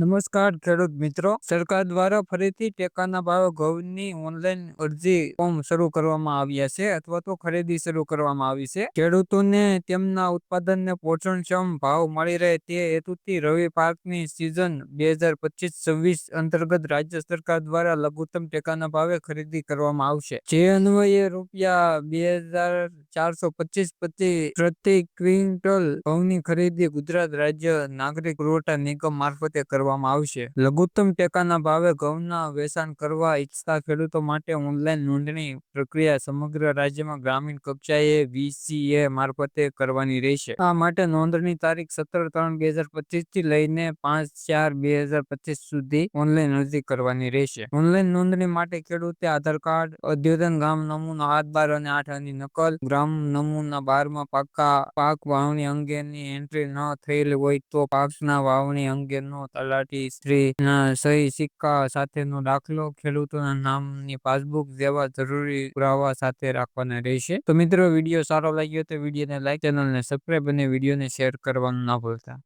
નમસ્કાર, ખેડૂત મિત્રો. સરકાર દ્વારા ફરીથી ટેકાના ભાવે ઘઉંની ઓનલાઈન અરજી ફોર્મ શરૂ કરવામાં આવ્યા છે અથવા તો ખરીદી શરૂ કરવામાં આવી છે. ખેડૂતોને તેમના ઉત્પાદનને પોષણક્ષમ ભાવ મળી રહે તે હેતુથી રવિ પાકની સિઝન બે હજાર પચીસ છવ્વીસ અંતર્ગત રાજ્ય સરકાર દ્વારા લઘુત્તમ ટેકાના ભાવે ખરીદી કરવામાં આવશે. જે અન્વયે રૂપિયા બે હજાર ચારસો પચીસ પ્રતિ ક્વિન્ટલ ઘઉંની ખરીદી ગુજરાત રાજ્ય નાગરિક પુરવઠા નિગમ મારફતે કરવામાં આવશે. લઘુત્તમ ટેકાના ભાવે ઘઉંના વેચાણ કરવા ઈચ્છતા ખેડૂતો માટે ઓનલાઈન નોંધણી પ્રક્રિયા સમગ્ર રાજ્યમાં ગ્રામીણ કક્ષાએ વીસીએ મારફતે કરવાની રહેશે. આ માટે નોંધણી તારીખ સત્તર ત્રણ બે હજાર પચીસથી લઈને પાંચ ચાર બે હજાર પચીસ સુધી ઓનલાઈન અરજી કરવાની રહેશે. ઓનલાઈન નોંધણી માટે ખેડૂતે આધાર કાર્ડ, અદ્યતન ગામ નમૂનો હાથ બાર અને આઠ આની નકલ, ગ્રામ નમૂના બારમાં પાકા પાક વાવણી અંગેની એન્ટ્રી ન થયેલી હોય તો પાકના વાવણી અંગેનો તલાટી શ્રીના સહી સિક્કા સાથેનો દાખલો ખેડૂતોના નામની પાસબુક જેવા જરૂરી પુરાવા સાથે રાખવાના રહેશે. તો મિત્રો, વીડિયો સારો લાગ્યો તો વિડીયોને લાઈક ચેનલને સબસ્ક્રાઈબ અને વિડીયોને શેર કરવાનું ના ભૂલતા.